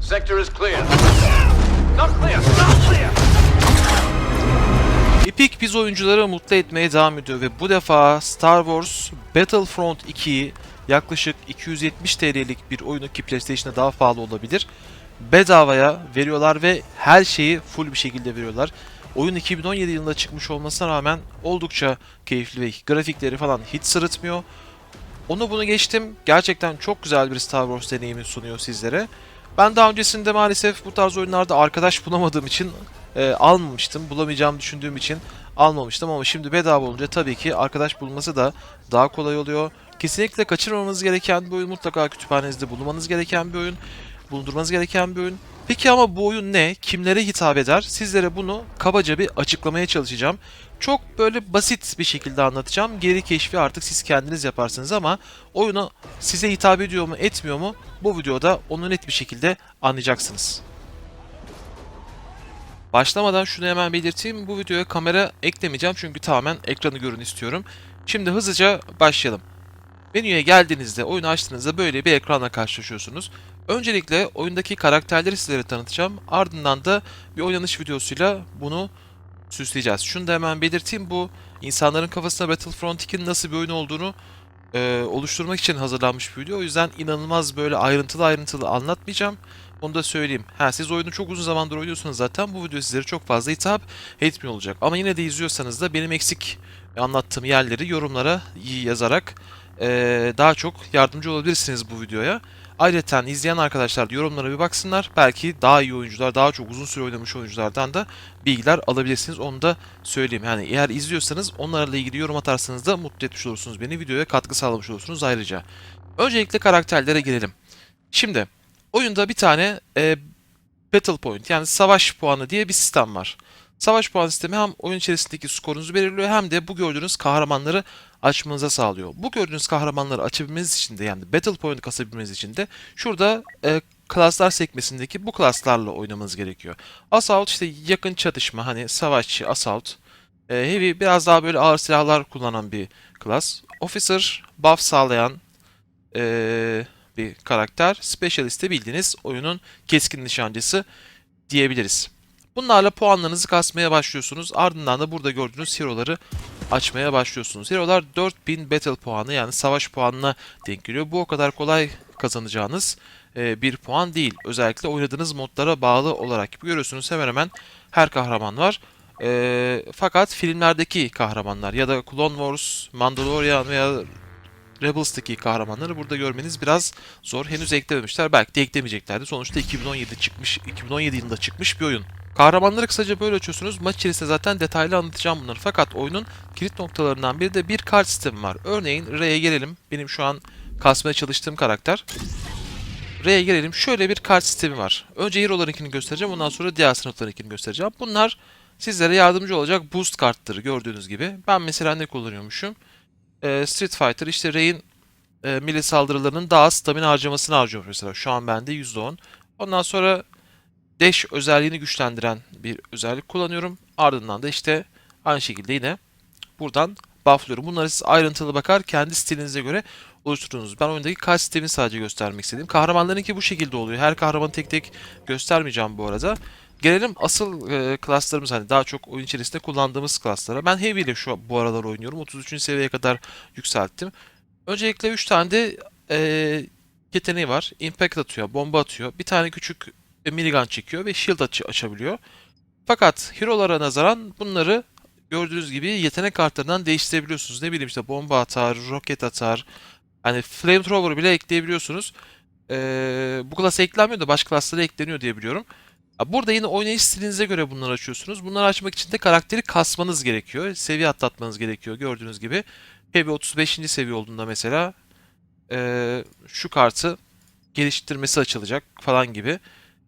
Sector is clear. Not clear! Not clear! Epic biz oyuncuları mutlu etmeye devam ediyor ve bu defa Star Wars Battlefront 2'yi yaklaşık 270 TL'lik bir oyunu ki PlayStation'da daha pahalı olabilir. Bedavaya veriyorlar ve her şeyi full bir şekilde veriyorlar. Oyun 2017 yılında çıkmış olmasına rağmen oldukça keyifli ve grafikleri falan hiç sırıtmıyor. Onu bunu geçtim. Gerçekten çok güzel bir Star Wars deneyimi sunuyor sizlere. Ben daha öncesinde maalesef bu tarz oyunlarda arkadaş bulamadığım için e, almamıştım. Bulamayacağımı düşündüğüm için almamıştım ama şimdi bedava olunca tabii ki arkadaş bulması da daha kolay oluyor. Kesinlikle kaçırmamanız gereken bir oyun. Mutlaka kütüphanenizde bulunmanız gereken bir oyun. Bulundurmanız gereken bir oyun. Peki ama bu oyun ne? Kimlere hitap eder? Sizlere bunu kabaca bir açıklamaya çalışacağım. Çok böyle basit bir şekilde anlatacağım. Geri keşfi artık siz kendiniz yaparsınız ama oyunu size hitap ediyor mu etmiyor mu bu videoda onu net bir şekilde anlayacaksınız. Başlamadan şunu hemen belirteyim. Bu videoya kamera eklemeyeceğim çünkü tamamen ekranı görün istiyorum. Şimdi hızlıca başlayalım. Menüye geldiğinizde, oyunu açtığınızda böyle bir ekranla karşılaşıyorsunuz. Öncelikle oyundaki karakterleri sizlere tanıtacağım. Ardından da bir oynanış videosuyla bunu süsleyeceğiz. Şunu da hemen belirteyim. Bu insanların kafasında Battlefront 2'nin nasıl bir oyun olduğunu e, oluşturmak için hazırlanmış bir video. O yüzden inanılmaz böyle ayrıntılı ayrıntılı anlatmayacağım. Onu da söyleyeyim. Ha siz oyunu çok uzun zamandır oynuyorsunuz zaten. Bu video sizlere çok fazla hitap etmiyor olacak. Ama yine de izliyorsanız da benim eksik anlattığım yerleri yorumlara yazarak e, daha çok yardımcı olabilirsiniz bu videoya. Ayrıca izleyen arkadaşlar da yorumlara bir baksınlar. Belki daha iyi oyuncular, daha çok uzun süre oynamış oyunculardan da bilgiler alabilirsiniz. Onu da söyleyeyim. Yani eğer izliyorsanız onlarla ilgili yorum atarsanız da mutlu etmiş olursunuz beni. Videoya katkı sağlamış olursunuz ayrıca. Öncelikle karakterlere girelim. Şimdi oyunda bir tane e, Battle Point yani savaş puanı diye bir sistem var. Savaş puan sistemi hem oyun içerisindeki skorunuzu belirliyor hem de bu gördüğünüz kahramanları açmanıza sağlıyor. Bu gördüğünüz kahramanları açabilmeniz için de yani Battle Point kasabilmeniz için de şurada e, klaslar sekmesindeki bu klaslarla oynamanız gerekiyor. Assault işte yakın çatışma hani savaşçı, Assault. E, heavy biraz daha böyle ağır silahlar kullanan bir klas. Officer buff sağlayan e, bir karakter. Specialist de bildiğiniz oyunun keskin nişancısı diyebiliriz. Bunlarla puanlarınızı kasmaya başlıyorsunuz. Ardından da burada gördüğünüz hero'ları açmaya başlıyorsunuz. Hero'lar 4000 battle puanı yani savaş puanına denk geliyor. Bu o kadar kolay kazanacağınız e, bir puan değil. Özellikle oynadığınız modlara bağlı olarak görüyorsunuz hemen hemen her kahraman var. E, fakat filmlerdeki kahramanlar ya da Clone Wars, Mandalorian veya Rebels'taki kahramanları burada görmeniz biraz zor. Henüz eklememişler. Belki de eklemeyeceklerdi. Sonuçta 2017 çıkmış, 2017 yılında çıkmış bir oyun. Kahramanları kısaca böyle açıyorsunuz. Maç içerisinde zaten detaylı anlatacağım bunları. Fakat oyunun kilit noktalarından biri de bir kart sistemi var. Örneğin R'ye gelelim. Benim şu an kasmaya çalıştığım karakter. R'ye gelelim. Şöyle bir kart sistemi var. Önce hero'larınkini göstereceğim. Ondan sonra diğer sınıflarınkini göstereceğim. Bunlar sizlere yardımcı olacak boost kartları gördüğünüz gibi. Ben mesela ne kullanıyormuşum? Ee, Street Fighter işte Ray'in e, melee saldırılarının daha stamina harcamasını harcıyor mesela. Şu an bende %10. Ondan sonra dash özelliğini güçlendiren bir özellik kullanıyorum. Ardından da işte aynı şekilde yine buradan bufflıyorum. Bunları siz ayrıntılı bakar kendi stilinize göre oluşturduğunuz. Ben oyundaki kart sistemini sadece göstermek istedim. Kahramanlarınki bu şekilde oluyor. Her kahramanı tek tek göstermeyeceğim bu arada. Gelelim asıl e, klaslarımız hani daha çok oyun içerisinde kullandığımız klaslara. Ben Heavy ile şu bu aralar oynuyorum. 33. seviyeye kadar yükselttim. Öncelikle 3 tane de e, yeteneği var. Impact atıyor, bomba atıyor. Bir tane küçük e, minigun çekiyor ve shield açı açabiliyor. Fakat hero'lara nazaran bunları gördüğünüz gibi yetenek kartlarından değiştirebiliyorsunuz. Ne bileyim işte bomba atar, roket atar. Hani flamethrower bile ekleyebiliyorsunuz. Ee, bu klasa eklenmiyor da başka klaslara ekleniyor diye biliyorum. Burada yine oynayış stilinize göre bunları açıyorsunuz. Bunları açmak için de karakteri kasmanız gerekiyor. Seviye atlatmanız gerekiyor gördüğünüz gibi. Heavy 35. seviye olduğunda mesela ee, şu kartı geliştirmesi açılacak falan gibi.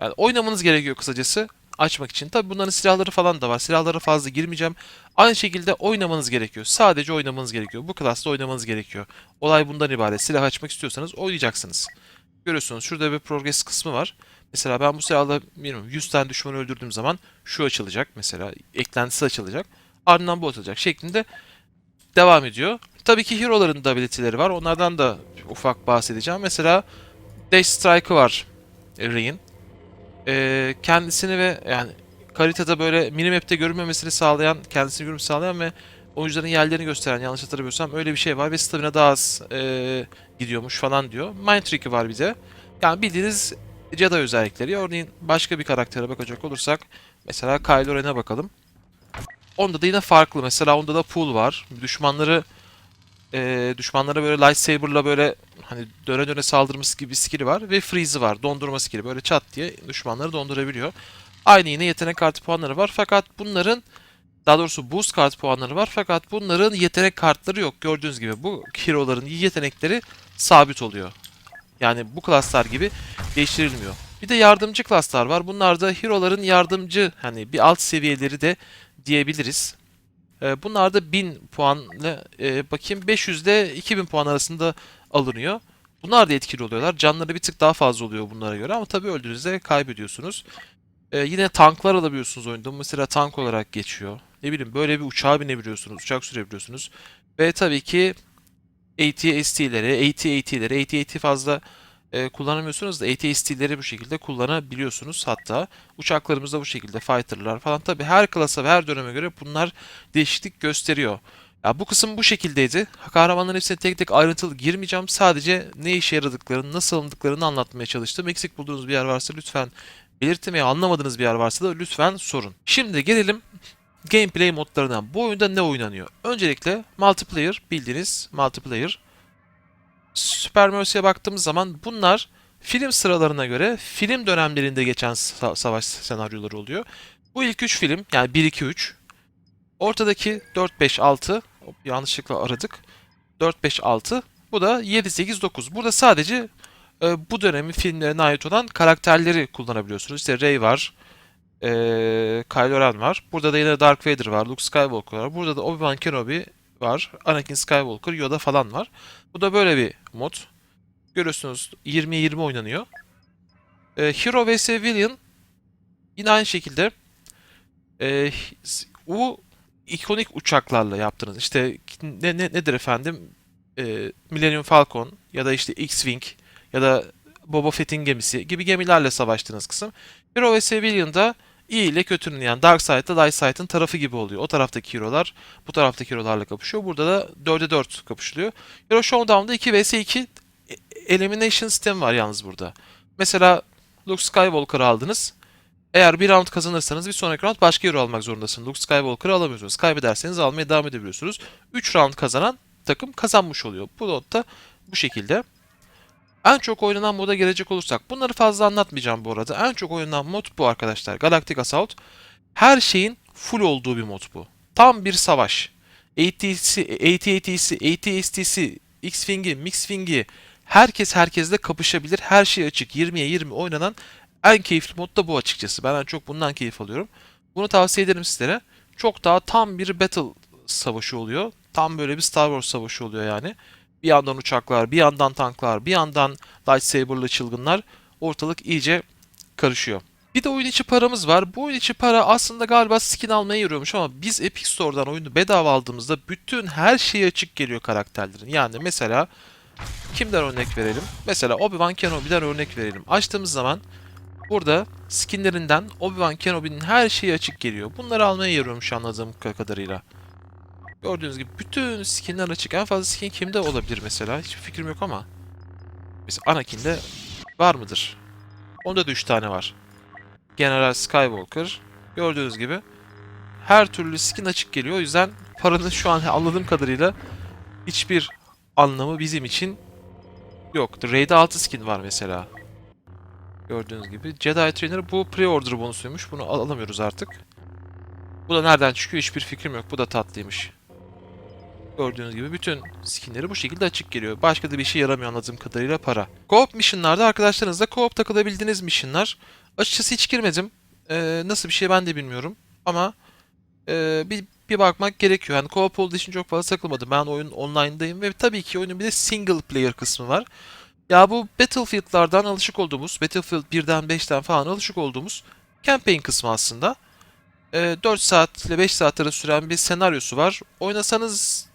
Yani oynamanız gerekiyor kısacası açmak için. Tabi bunların silahları falan da var. Silahlara fazla girmeyeceğim. Aynı şekilde oynamanız gerekiyor. Sadece oynamanız gerekiyor. Bu klasta oynamanız gerekiyor. Olay bundan ibaret. Silah açmak istiyorsanız oynayacaksınız. Görüyorsunuz şurada bir progress kısmı var. Mesela ben bu silahla bilmiyorum 100 tane düşman öldürdüğüm zaman şu açılacak mesela. Eklentisi açılacak. Ardından bu açılacak şeklinde devam ediyor. Tabii ki hero'ların da ability'leri var. Onlardan da ufak bahsedeceğim. Mesela Dash Strike'ı var Ray'in. E, kendisini ve yani haritada böyle minimap'te görünmemesini sağlayan, kendisini görünmesini sağlayan ve oyuncuların yerlerini gösteren yanlış hatırlamıyorsam öyle bir şey var ve stamina daha az e, gidiyormuş falan diyor. Mind Trick'i var bir de. Yani bildiğiniz Jedi özellikleri. Örneğin başka bir karaktere bakacak olursak mesela Kylo Ren'e bakalım. Onda da yine farklı. Mesela onda da pool var. Düşmanları e, düşmanlara böyle lightsaber'la böyle hani döne döne saldırması gibi bir skill'i var ve freeze'i var. Dondurma skill'i. Böyle çat diye düşmanları dondurabiliyor. Aynı yine yetenek kartı puanları var fakat bunların daha doğrusu boost kart puanları var fakat bunların yetenek kartları yok. Gördüğünüz gibi bu hero'ların yetenekleri sabit oluyor. Yani bu klaslar gibi değiştirilmiyor. Bir de yardımcı klaslar var. Bunlar da hero'ların yardımcı hani bir alt seviyeleri de diyebiliriz. Ee, bunlar da 1000 puanla e, bakayım 500 ile 2000 puan arasında alınıyor. Bunlar da etkili oluyorlar. Canları bir tık daha fazla oluyor bunlara göre ama tabii öldüğünüzde kaybediyorsunuz. Ee, yine tanklar alabiliyorsunuz oyunda. Mesela tank olarak geçiyor. Ne bileyim böyle bir uçağa binebiliyorsunuz, uçak sürebiliyorsunuz. Ve tabii ki AT-ST'leri, AT-AT'leri, AT-AT fazla e, kullanamıyorsunuz da AT-ST'leri bu şekilde kullanabiliyorsunuz. Hatta uçaklarımızda bu şekilde fighter'lar falan. Tabii her klasa ve her döneme göre bunlar değişiklik gösteriyor. Ya bu kısım bu şekildeydi. Kahramanların hepsine tek tek ayrıntılı girmeyeceğim. Sadece ne işe yaradıklarını, nasıl alındıklarını anlatmaya çalıştım. Eksik bulduğunuz bir yer varsa lütfen belirtin veya anlamadığınız bir yer varsa da lütfen sorun. Şimdi gelelim gameplay modlarına. Bu oyunda ne oynanıyor? Öncelikle multiplayer bildiğiniz multiplayer. Super Mercy'ye baktığımız zaman bunlar film sıralarına göre film dönemlerinde geçen sa- savaş senaryoları oluyor. Bu ilk 3 film yani 1 2 3. Ortadaki 4 5 6 Hop, yanlışlıkla aradık. 4 5 6. Bu da 7 8 9. Burada sadece e, bu dönemin filmlerine ait olan karakterleri kullanabiliyorsunuz. İşte Rey var. E, Kylo Ren var. Burada da yine Darth Vader var. Luke Skywalker var. Burada da Obi-Wan Kenobi var. Anakin Skywalker, Yoda falan var. Bu da böyle bir mod. Görüyorsunuz 20'ye 20 oynanıyor. E, Hero vs Villain yine aynı şekilde e, bu ikonik uçaklarla yaptınız. İşte ne, ne nedir efendim? E, Millennium Falcon ya da işte X-Wing ya da Boba Fett'in gemisi gibi gemilerle savaştığınız kısım. Hero vs Villain'da iyi ile kötünün yani Dark Side'da Light Side'ın tarafı gibi oluyor. O taraftaki hero'lar bu taraftaki hero'larla kapışıyor. Burada da 4'e 4 kapışılıyor. Hero Showdown'da 2 vs 2 elimination sistemi var yalnız burada. Mesela Luke Skywalker'ı aldınız. Eğer bir round kazanırsanız bir sonraki round başka hero almak zorundasınız. Luke Skywalker'ı alamıyorsunuz. Kaybederseniz almaya devam edebiliyorsunuz. 3 round kazanan takım kazanmış oluyor. Bu modda bu şekilde. En çok oynanan moda gelecek olursak bunları fazla anlatmayacağım bu arada. En çok oynanan mod bu arkadaşlar. Galactic Assault. Her şeyin full olduğu bir mod bu. Tam bir savaş. ATC, AT-AT'si, AT-ST'si, X-Wing'i, Mix-Wing'i herkes herkesle kapışabilir. Her şey açık. 20'ye 20 oynanan en keyifli mod da bu açıkçası. Ben en çok bundan keyif alıyorum. Bunu tavsiye ederim sizlere. Çok daha tam bir battle savaşı oluyor. Tam böyle bir Star Wars savaşı oluyor yani. Bir yandan uçaklar, bir yandan tanklar, bir yandan lightsaber'lı çılgınlar. Ortalık iyice karışıyor. Bir de oyun içi paramız var. Bu oyun içi para aslında galiba skin almaya yarıyormuş ama biz Epic Store'dan oyunu bedava aldığımızda bütün her şey açık geliyor karakterlerin. Yani mesela kimden örnek verelim? Mesela Obi-Wan Kenobi'den örnek verelim. Açtığımız zaman burada skinlerinden Obi-Wan Kenobi'nin her şeyi açık geliyor. Bunları almaya yarıyormuş anladığım kadarıyla. Gördüğünüz gibi bütün skinler açık. En fazla skin kimde olabilir mesela? Hiçbir fikrim yok ama. Mesela Anakin'de var mıdır? Onda da 3 tane var. General Skywalker. Gördüğünüz gibi her türlü skin açık geliyor. O yüzden paranın şu an anladığım kadarıyla hiçbir anlamı bizim için yoktur. Raid'de 6 skin var mesela. Gördüğünüz gibi. Jedi Trainer bu pre-order bonusuymuş. Bunu al- alamıyoruz artık. Bu da nereden çıkıyor hiçbir fikrim yok. Bu da tatlıymış. Gördüğünüz gibi bütün skinleri bu şekilde açık geliyor. Başka da bir şey yaramıyor anladığım kadarıyla para. Co-op mission'larda arkadaşlarınızla co-op takılabildiğiniz mission'lar. Açıkçası hiç girmedim. Ee, nasıl bir şey ben de bilmiyorum. Ama e, bir, bir bakmak gerekiyor. Yani co-op olduğu için çok fazla takılmadım. Ben oyun online'dayım ve tabii ki oyunun bir de single player kısmı var. Ya bu Battlefield'lardan alışık olduğumuz, Battlefield 1'den 5'ten falan alışık olduğumuz campaign kısmı aslında. Ee, 4 saat ile 5 saat arası süren bir senaryosu var. Oynasanız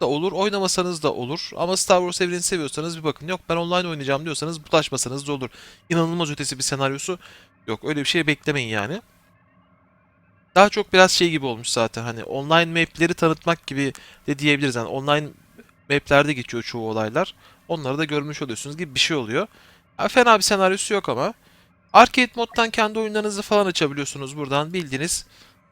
da olur, oynamasanız da olur. Ama Star Wars evrenini seviyorsanız bir bakın. Yok ben online oynayacağım diyorsanız bulaşmasanız da olur. İnanılmaz ötesi bir senaryosu Yok öyle bir şey beklemeyin yani. Daha çok biraz şey gibi olmuş zaten hani online map'leri tanıtmak gibi de diyebiliriz. Yani online map'lerde geçiyor çoğu olaylar. Onları da görmüş oluyorsunuz gibi bir şey oluyor. Ha, fena bir senaryosu yok ama. Arcade moddan kendi oyunlarınızı falan açabiliyorsunuz buradan bildiğiniz.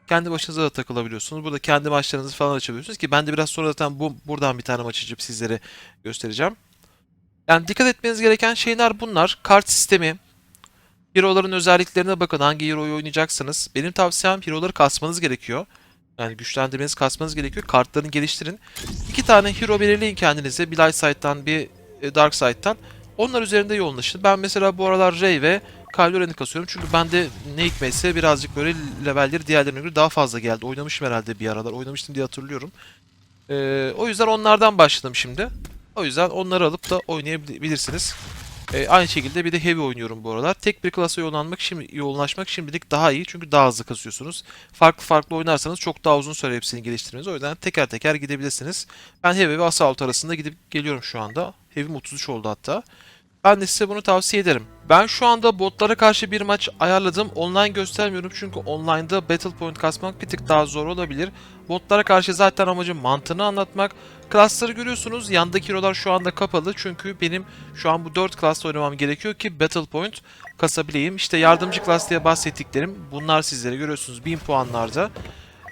Kendi başınıza da takılabiliyorsunuz. Burada kendi maçlarınızı falan açabiliyorsunuz ki ben de biraz sonra zaten bu buradan bir tane maç açıp sizlere göstereceğim. Yani dikkat etmeniz gereken şeyler bunlar. Kart sistemi, Hero'ların özelliklerine bakın hangi hero'yu oynayacaksınız. Benim tavsiyem hero'ları kasmanız gerekiyor. Yani güçlendirmeniz, kasmanız gerekiyor. Kartlarını geliştirin. İki tane hero belirleyin kendinize. Bir Light Side'dan, bir e, Dark Side'dan. Onlar üzerinde yoğunlaşın. Ben mesela bu aralar Rey ve Kylo Ren'i kasıyorum. Çünkü bende ne hikmetse birazcık böyle levelleri diğerlerine göre daha fazla geldi. Oynamışım herhalde bir aralar. Oynamıştım diye hatırlıyorum. Ee, o yüzden onlardan başladım şimdi. O yüzden onları alıp da oynayabilirsiniz. Ee, aynı şekilde bir de heavy oynuyorum bu aralar. Tek bir klasa yoğunlanmak, şimdi, yoğunlaşmak şimdilik daha iyi çünkü daha hızlı kasıyorsunuz. Farklı farklı oynarsanız çok daha uzun süre hepsini geliştirmeniz. O yüzden teker teker gidebilirsiniz. Ben heavy ve assault arasında gidip geliyorum şu anda. Heavy'm 33 oldu hatta. Ben de size bunu tavsiye ederim. Ben şu anda botlara karşı bir maç ayarladım. Online göstermiyorum çünkü online'da battle point kasmak bir tık daha zor olabilir. Botlara karşı zaten amacım mantığını anlatmak. Klasları görüyorsunuz. Yandaki hero'lar şu anda kapalı. Çünkü benim şu an bu 4 klasla oynamam gerekiyor ki battle point kasabileyim. İşte yardımcı klas diye bahsettiklerim bunlar sizlere görüyorsunuz 1000 puanlarda.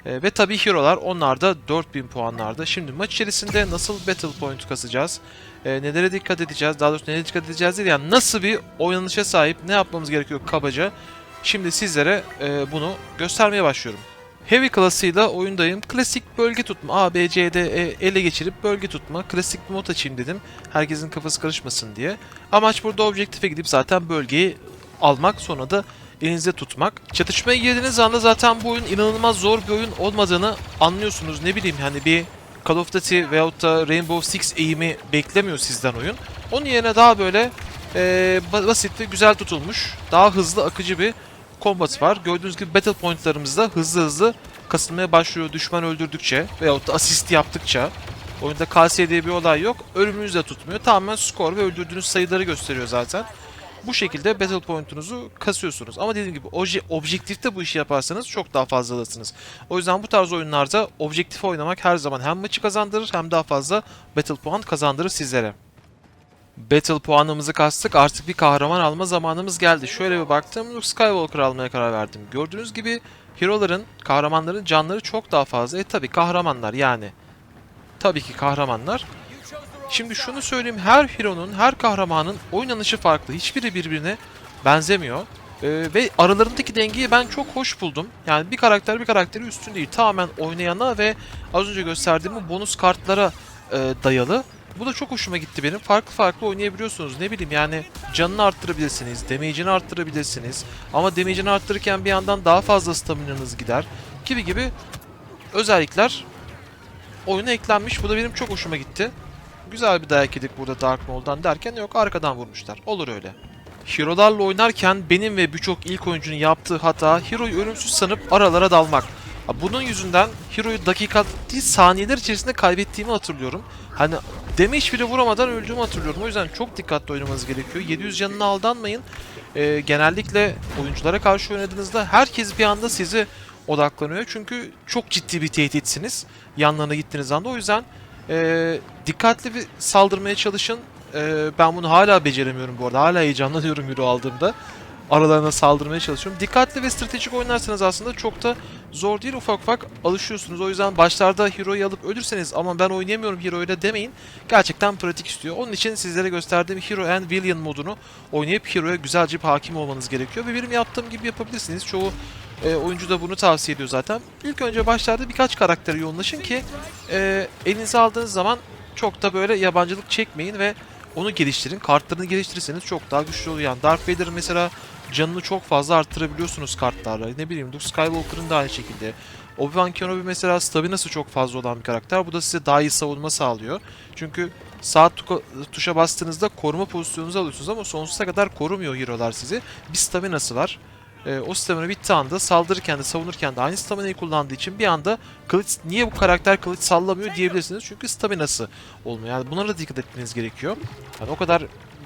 Ee, ve tabii hero'lar onlar da 4000 puanlarda. Şimdi maç içerisinde nasıl battle point kasacağız? Ee, nelere dikkat edeceğiz? Daha doğrusu nelere dikkat edeceğiz değil yani nasıl bir oynanışa sahip ne yapmamız gerekiyor kabaca? Şimdi sizlere e, bunu göstermeye başlıyorum. Heavy klasıyla oyundayım. Klasik bölge tutma. A, B, C, D, E ele geçirip bölge tutma. Klasik bir mod açayım dedim. Herkesin kafası karışmasın diye. Amaç burada objektife gidip zaten bölgeyi almak sonra da elinizde tutmak. Çatışmaya girdiğiniz anda zaten bu oyun inanılmaz zor bir oyun olmadığını anlıyorsunuz. Ne bileyim hani bir Call of Duty veyahut da Rainbow Six eğimi beklemiyor sizden oyun. Onun yerine daha böyle ba- basit ve güzel tutulmuş, daha hızlı akıcı bir kombat var. Gördüğünüz gibi battle pointlarımız da hızlı hızlı kasılmaya başlıyor düşman öldürdükçe veyahut da asist yaptıkça. Oyunda KS diye bir olay yok. Ölümünüz de tutmuyor. Tamamen skor ve öldürdüğünüz sayıları gösteriyor zaten. Bu şekilde battle point'unuzu kasıyorsunuz. Ama dediğim gibi objektifte bu işi yaparsanız çok daha fazla. O yüzden bu tarz oyunlarda objektif oynamak her zaman hem maçı kazandırır hem daha fazla battle puan kazandırır sizlere. Battle puanımızı kastık. Artık bir kahraman alma zamanımız geldi. Şöyle bir baktım. Luke Skywalker almaya karar verdim. Gördüğünüz gibi hero'ların, kahramanların canları çok daha fazla. E tabi kahramanlar yani. Tabii ki kahramanlar. Şimdi şunu söyleyeyim. Her hero'nun, her kahramanın oynanışı farklı. Hiçbiri birbirine benzemiyor. Ee, ve aralarındaki dengeyi ben çok hoş buldum. Yani bir karakter bir karakteri üstün değil. Tamamen oynayana ve az önce gösterdiğim bonus kartlara e, dayalı. Bu da çok hoşuma gitti benim. Farklı farklı oynayabiliyorsunuz. Ne bileyim yani canını arttırabilirsiniz, damage'ini arttırabilirsiniz. Ama damage'ini arttırırken bir yandan daha fazla staminanız gider. Gibi gibi özellikler oyuna eklenmiş. Bu da benim çok hoşuma gitti. Güzel bir dayak yedik burada Dark Maul'dan derken yok arkadan vurmuşlar. Olur öyle. Hero'larla oynarken benim ve birçok ilk oyuncunun yaptığı hata Hero'yu ölümsüz sanıp aralara dalmak. Bunun yüzünden Hero'yu dakika değil saniyeler içerisinde kaybettiğimi hatırlıyorum. Hani damage bile vuramadan öldüğümü hatırlıyorum. O yüzden çok dikkatli oynamanız gerekiyor. 700 canına aldanmayın. Ee, genellikle oyunculara karşı oynadığınızda herkes bir anda sizi odaklanıyor. Çünkü çok ciddi bir tehditsiniz yanlarına gittiğiniz anda. O yüzden ee, dikkatli bir saldırmaya çalışın. Ee, ben bunu hala beceremiyorum bu arada. Hala heyecanlanıyorum Euro aldığımda. Aralarına saldırmaya çalışıyorum. Dikkatli ve stratejik oynarsanız aslında çok da zor değil. Ufak ufak alışıyorsunuz. O yüzden başlarda Hero'yu alıp ölürseniz ama ben oynayamıyorum Hero'yla demeyin. Gerçekten pratik istiyor. Onun için sizlere gösterdiğim Hero and Villain modunu oynayıp Hero'ya güzelce bir hakim olmanız gerekiyor. Ve benim yaptığım gibi yapabilirsiniz. Çoğu e, oyuncu da bunu tavsiye ediyor zaten. İlk önce başlarda birkaç karaktere yoğunlaşın ki e, elinize aldığınız zaman çok da böyle yabancılık çekmeyin ve onu geliştirin. Kartlarını geliştirirseniz çok daha güçlü oluyor. Yani Darth Vader'ın mesela canını çok fazla arttırabiliyorsunuz kartlarla. Ne bileyim Luke Skywalker'ın da aynı şekilde. Obi-Wan Kenobi mesela staminası çok fazla olan bir karakter. Bu da size daha iyi savunma sağlıyor. Çünkü sağ tuşa bastığınızda koruma pozisyonunuzu alıyorsunuz ama sonsuza kadar korumuyor hero'lar sizi. Bir staminası var. Ee, o stamina bittiği anda saldırırken de savunurken de aynı staminayı kullandığı için bir anda kılıç niye bu karakter kılıç sallamıyor diyebilirsiniz. Çünkü staminası olmuyor. Yani bunlara da dikkat etmeniz gerekiyor. Yani o kadar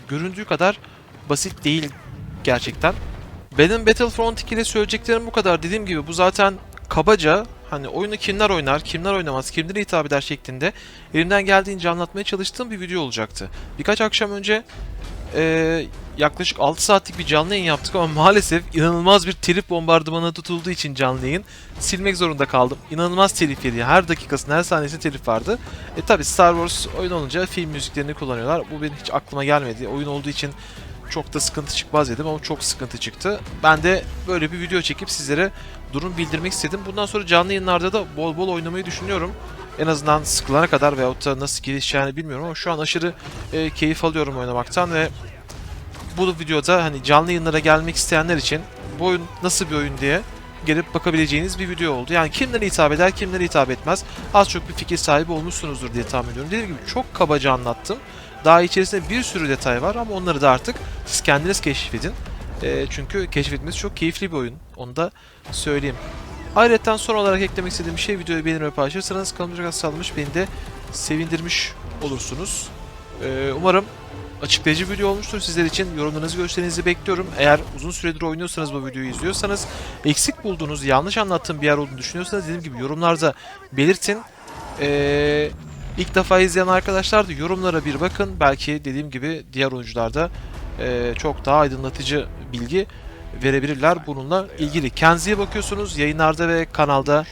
göründüğü kadar basit değil gerçekten. Benim Battlefront 2 ile söyleyeceklerim bu kadar. Dediğim gibi bu zaten kabaca hani oyunu kimler oynar, kimler oynamaz, kimlere hitap eder şeklinde elimden geldiğince anlatmaya çalıştığım bir video olacaktı. Birkaç akşam önce eee, yaklaşık 6 saatlik bir canlı yayın yaptık ama maalesef inanılmaz bir telif bombardımanı tutulduğu için canlı yayın silmek zorunda kaldım. İnanılmaz telif yedi. Her dakikasında, her saniyesinde telif vardı. E tabi Star Wars oyun olunca film müziklerini kullanıyorlar. Bu benim hiç aklıma gelmedi. Oyun olduğu için çok da sıkıntı çıkmaz dedim ama çok sıkıntı çıktı. Ben de böyle bir video çekip sizlere durum bildirmek istedim. Bundan sonra canlı yayınlarda da bol bol oynamayı düşünüyorum. En azından sıkılana kadar veyahut da nasıl gelişeceğini bilmiyorum ama şu an aşırı e, keyif alıyorum oynamaktan ve bu videoda hani canlı yayınlara gelmek isteyenler için bu oyun nasıl bir oyun diye gelip bakabileceğiniz bir video oldu. Yani kimlere hitap eder, kimlere hitap etmez az çok bir fikir sahibi olmuşsunuzdur diye tahmin ediyorum. Dediğim gibi çok kabaca anlattım. Daha içerisinde bir sürü detay var ama onları da artık siz kendiniz keşfedin. E, çünkü keşfetmesi çok keyifli bir oyun. Onu da söyleyeyim. Ayrıca son olarak eklemek istediğim şey videoyu beğenip paylaşırsanız kanalımıza sağlamış beni de sevindirmiş olursunuz. E, umarım açıklayıcı bir video olmuştur sizler için. Yorumlarınızı görüşlerinizi bekliyorum. Eğer uzun süredir oynuyorsanız bu videoyu izliyorsanız eksik bulduğunuz, yanlış anlattığım bir yer olduğunu düşünüyorsanız dediğim gibi yorumlarda belirtin. Ee, ilk defa izleyen arkadaşlar da yorumlara bir bakın. Belki dediğim gibi diğer oyuncular da ee, çok daha aydınlatıcı bilgi verebilirler bununla ilgili. Kendinize bakıyorsunuz. Yayınlarda ve kanalda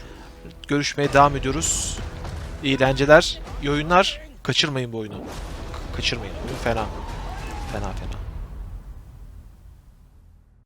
görüşmeye devam ediyoruz. İyi eğlenceler, iyi oyunlar. Kaçırmayın bu oyunu. Kaçırmayın. Oyun fena. Fena fena.